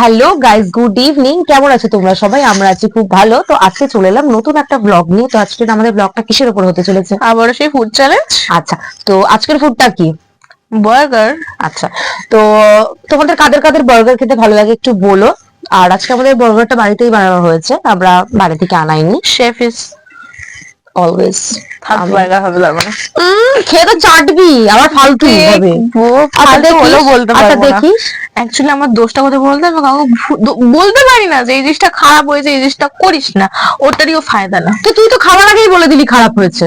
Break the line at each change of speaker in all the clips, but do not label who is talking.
Hello guys good evening কেমন আছো তোমরা সবাই? আমরা আছি খুব ভালো। তো আজকে চলে এলাম নতুন একটা ব্লগ নিয়ে। তো আজকে আমাদের ব্লগটা কিসের উপর হতে চলেছে?
আবারও সেই ফুড চ্যালেঞ্জ
আচ্ছা তো আজকের ফুডটা কি?
বার্গার
আচ্ছা তো তোমাদের কাদের কাদের বার্গার খেতে ভালো লাগে একটু বলো। আর আজকে আমাদের বার্গারটা বাড়িতেই বানানো হয়েছে। আমরা বাড়ি থেকে আনাইনি।
শেফ ইজ
অলওয়েজ
বার্গার হবে মানে
খেয়ে তো চাটবি। আবার ফালতু হবে। আচ্ছা
ফালতু অ্যাকচুয়ালি আমার দোষটা কথা বলতে? আমি কাউকে বলতে পারি না যে এই জিনিসটা খারাপ হয়েছে এই জিনিসটা করিস না। ওটারইও ফায়দা না।
তো তুই তো খাবার আগেই বলে দিলি খারাপ হয়েছে।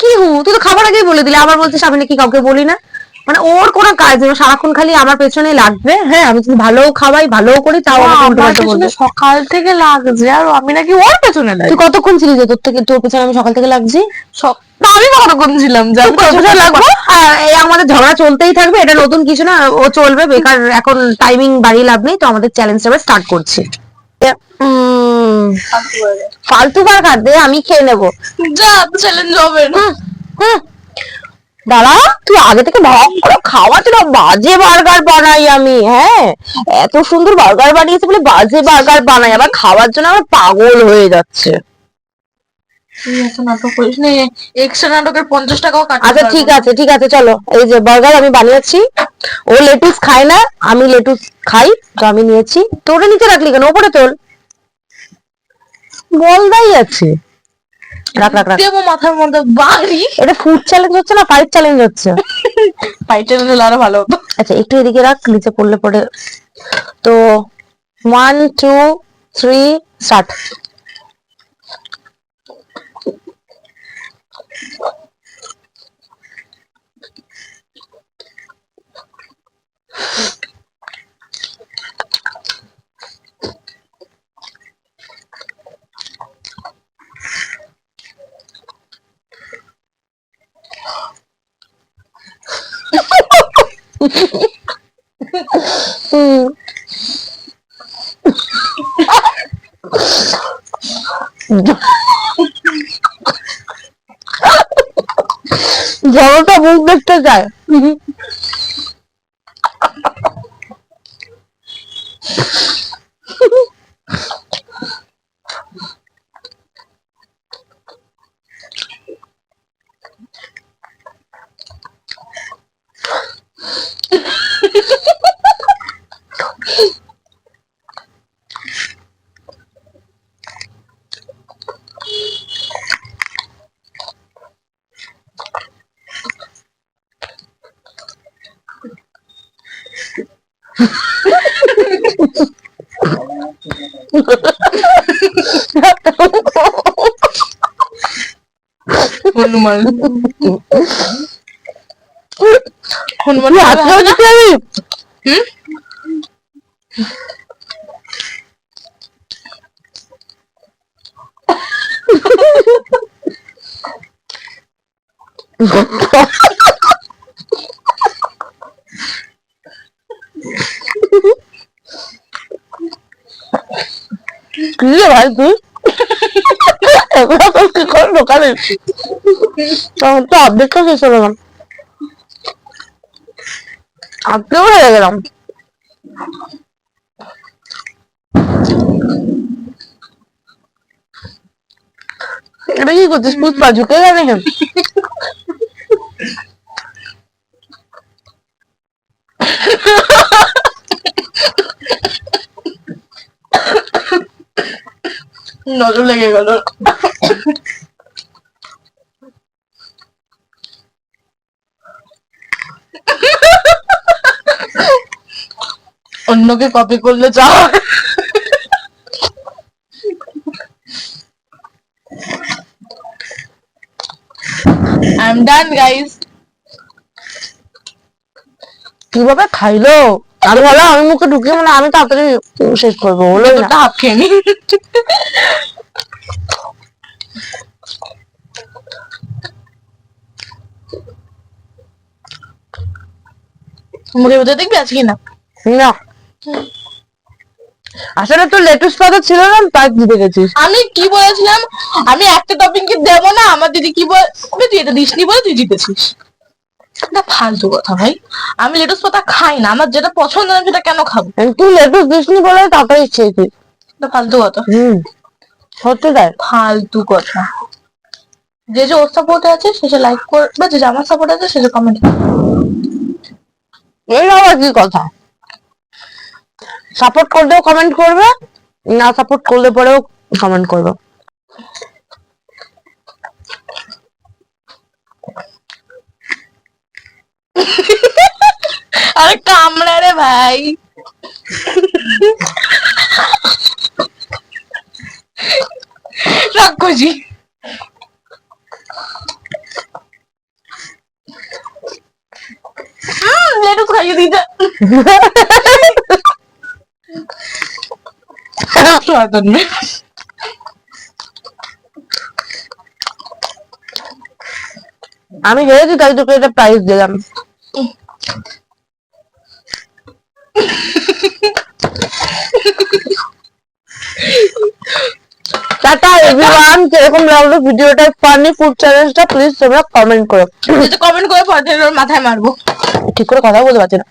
কি হু? তুই তো খাবার আগেই বলে দিলি। আবার বলছিস আমি নাকি কাউকে বলি না? মানে ওর কোনো কাজ নেই সারাক্ষণ খালি আমার পেছনে লাগবে। হ্যাঁ আমি কিন্তু ভালোও খাওয়াই ভালোও করি তাও
সকাল থেকে লাগছে আর আমি নাকি ওর পেছনে লাগি
তুই কতক্ষণ ছিলি যে তোর থেকে তোর পেছনে আমি সকাল থেকে লাগছি?
না, আমি কতক্ষণ ছিলাম? লাগবো?
এই আমাদের ঝগড়া চলতেই থাকবে এটা নতুন কিছু না ও চলবে বেকার এখন টাইমিং বাড়িয়ে লাভ নেই তো আমাদের চ্যালেঞ্জটা স্টার্ট করছি। ফালতু বার্গার দে আমি খেয়ে নেব।
যা চ্যালেঞ্জ হবে না।
হুম। দাঁড়া তুই আগে থেকে ভাব করে খাওয়াতে না বাজে বার্গার বানাই আমি হ্যাঁ? এত সুন্দর বার্গার বানিয়েছে বলে বাজে বার্গার বানাই আবার খাওয়ার জন্য আমার পাগল হয়ে যাচ্ছে। আচ্ছা ঠিক আছে ঠিক আছে চলো এই যে বার্গার আমি বানিয়েছি ও লেটুস খায় না আমি লেটুস খাই তো আমি নিয়েছি। তোরে নিচে রাখলি কেন? ওপরে তোল বলদাই আছে। রাখ রাখ রাখ।
দেবো মাথার মধ্যে বাড়ি
এটা ফুড চ্যালেঞ্জ হচ্ছে না ফাইট চ্যালেঞ্জ হচ্ছে?
ফাইট চ্যালেঞ্জ হলে আরও ভালো হতো।
আচ্ছা একটু এদিকে রাখ নিচে পড়লে পরে। তো ওয়ান টু থ্রি স্টার্ট জলটা মুখ দেখতে চায়
হনুমান। হনুমান
তুই হাত
হবে
ধরে
না?
দিতে আমি
হুম?
কি রে ভাই তুই কি করে ঢোকালি তখন তো অর্ধেকটা না এটা কি করছিস পুষ্পা ঝুঁকে গেলে
নজর লেগে গেল অন্যকে কপি করলে যা হয়। I'm done guys.
কীভাবে খাইলো? আমি ভাবলাম আমি মুখে ঢুকিয়ে মানে আমি তাড়াতাড়ি শেষ করব হলোই না।
হাফ খেয়ে নি দেখবি আছে কিনা
না। আসলে তো লেটুস পাতা ছিল না তাই গেছিস।
আমি কি বলেছিলাম? আমি একটা টপিং কি দেবো না? আমার দিদি কি বল তুই এটা দিসনি বলে তুই জিতেছিস। এটা ফালতু কথা ভাই। আমি লেটুস পাতা খাই না। আমার যেটা পছন্দ আমি সেটা কেন খাব?
তুই লেটুস দিসনি বলে তাড়াতাড়ি
ইচ্ছে ফালতু কথা।
হুম। সত্যি তাই?
ফালতু কথা। যে যে ওর সাপোর্টে আছে সে যে লাইক করবে যে যে আমার সাপোর্ট আছে সে যে কমেন্ট
এই আবার কি কথা? সাপোর্ট করলেও কমেন্ট করবে না সাপোর্ট করলে পরেও কমেন্ট করবে।
আরে কামড়া রে ভাই। রাক্ষসী। লেটুস খাইয়ে দিতে। শয়তান মেয়ে।
আমি হেরেছি তাই তোকে এটা প্রাইজ দিলাম এভরিওয়ান কীরকম লাগল ভিডিওটা ফানি ফুড চ্যালেঞ্জটা প্লিজ তোমরা কমেন্ট করো।
যদি কমেন্ট করে পরে মাথায় মারবো।
ঠিক করে কথা বলতে পারছি না!